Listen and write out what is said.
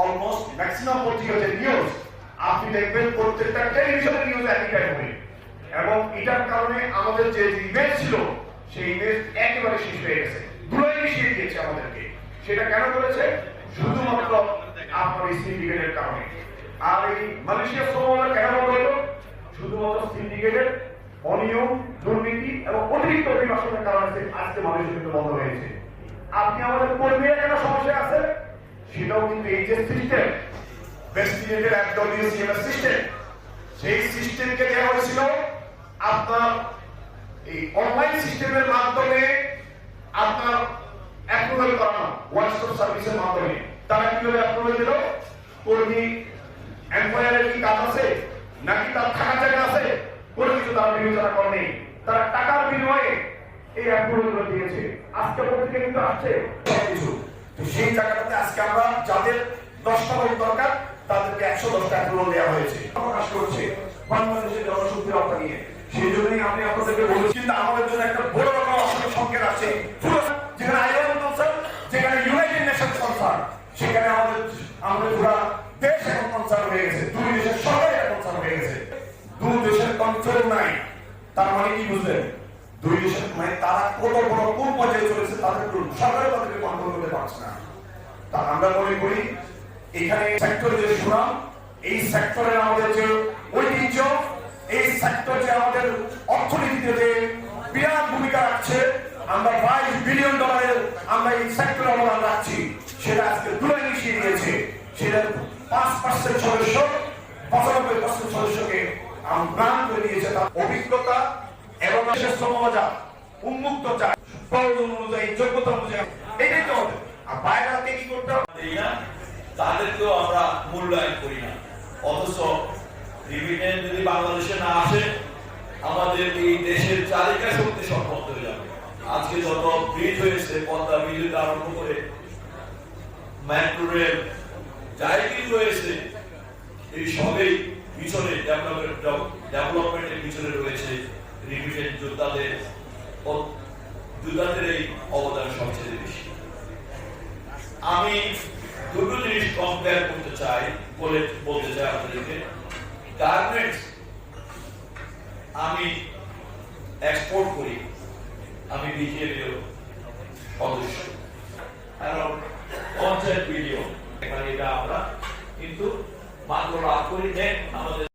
Almost maximum পত্রিকা news আপনি দেখবেন প্রত্যেকটা টেলিভিশনের নিউজ একই টাইপ হবে। এবং এটার কারণে আমাদের যে ইমেজ ছিল, সেই ইমেজ একেবারে শেষ হয়ে গেছে। ধুলোয় মিশিয়ে দিয়েছে আমাদেরকে। সেটা কেন করেছে? শুধুমাত্র আপনার এই সিন্ডিকেটের কারণে। আর এই মালয়েশিয়া শ্রমবাজার কেন হলো? শুধুমাত্র সিন্ডিকেটের অনিয়ম, দুর্নীতি এবং অতিরিক্ত অভিবাসনের কারণে আজকে মালয়েশিয়া কিন্তু বন্ধ হয়েছে। আপনি আমাদের কর্মীরা কেন সমস্যা আছে সেটাও কিন্তু এই যে সিস্টেম প্রেসিডেন্টের একদলীয় সিএমএস সিস্টেম সেই সিস্টেমকে দেওয়া হয়েছিল, আপনার এই অনলাইন সিস্টেমের মাধ্যমে আপনার অ্যাপ্রুভাল করানো ওয়ান সার্ভিসের মাধ্যমে। তারা কীভাবে অ্যাপ্রুভাল দিল? কর্মী এমপ্লয়ারের কি কাজ আছে? নাকি তার থাকা জায়গা আছে? কোনো কিছু তারা বিবেচনা করেনি। তারা টাকার বিনিময়ে এই অ্যাপ্রুভাল দিয়েছে। আজকে পত্রিকা কিন্তু আসছে তো সেই জায়গাটাতে আজকে আমরা যাদের দশটা লোক দরকার, তাদেরকে একশো দশটা অ্যাপ্রুভাল দেওয়া হয়েছে। প্রকাশ করছে বাংলাদেশের জনশক্তি রক্ষা নিয়ে। সেই জন্যই আমি আপনাদেরকে বলেছি, কিন্তু আমাদের জন্য একটা বড় রকম অসুবিধা সংকেত আছে। যেখানে আইএম কনসার্ন যেখানে ইউনাইটেড নেশন কনসার্ন সেখানে আমাদের আমাদের পুরো দেশ এখন কনসার্ন হয়ে গেছে। দুই দেশের সবাই এখন কনসার্ন হয়ে গেছে। দুই দেশের কন্ট্রোল নাই। তার মানে কি বুঝলেন? দুই দেশের মানে তারা কত বড় কোন পর্যায়ে চলেছে তাদের সরকার তাদেরকে কন্ট্রোল করতে পারছে না। তা আমরা মনে করি এখানে সেক্টর যে সুনাম, এই সেক্টরের আমাদের যে ঐতিহ্য, এই সেক্টর যে আমাদের অর্থনীতিতে যে বিরাট ভূমিকা রাখছে, আমরা বাইশ বিলিয়ন ডলারের আমরা এই সেক্টরে অবদান রাখছি, সেটা আজকে দূরে মিশিয়ে দিয়েছে। সেটা পাঁচ পার্সেন্ট সদস্য, পঁচানব্বই পার্সেন্ট সদস্যকে আহ্বান করে দিয়েছে তার অভিজ্ঞতা দেশের শ্রমবাজার উন্মুক্ত চায় প্রয়োজন অনুযায়ী, যোগ্যতা অনুযায়ী এটাই তো আর বাইরে হাতে কি করতে হবে? তাদেরকেও আমরা মূল্যায়ন করি না। অথচ রিমিটেন্স যদি বাংলাদেশে না আসে, আমাদের এই দেশের চালিকা শক্তি সম্পদ হয়ে যাবে। আজকে যত ব্রিজ হয়েছে, পদ্মা ব্রিজ থেকে আরম্ভ করে মেট্রো রেল যাই কিছু এই সবই পিছনে ডেভেলপমেন্টের পিছনে রয়েছে রিমিটেন্স যোদ্ধাদের যোদ্ধাদের এই অবদান সবচেয়ে বেশি। আমি দুটো জিনিস কম্পেয়ার করতে চাই, বলে বলতে চাই আপনাদেরকে। গার্মেন্টস আমি এক্সপোর্ট করি, আমি বিজেপিও সদস্য কারণ পঞ্চায়েত বিলিয়ন এখানে এটা আমরা কিন্তু মাত্র লাভ করি। নেট আমাদের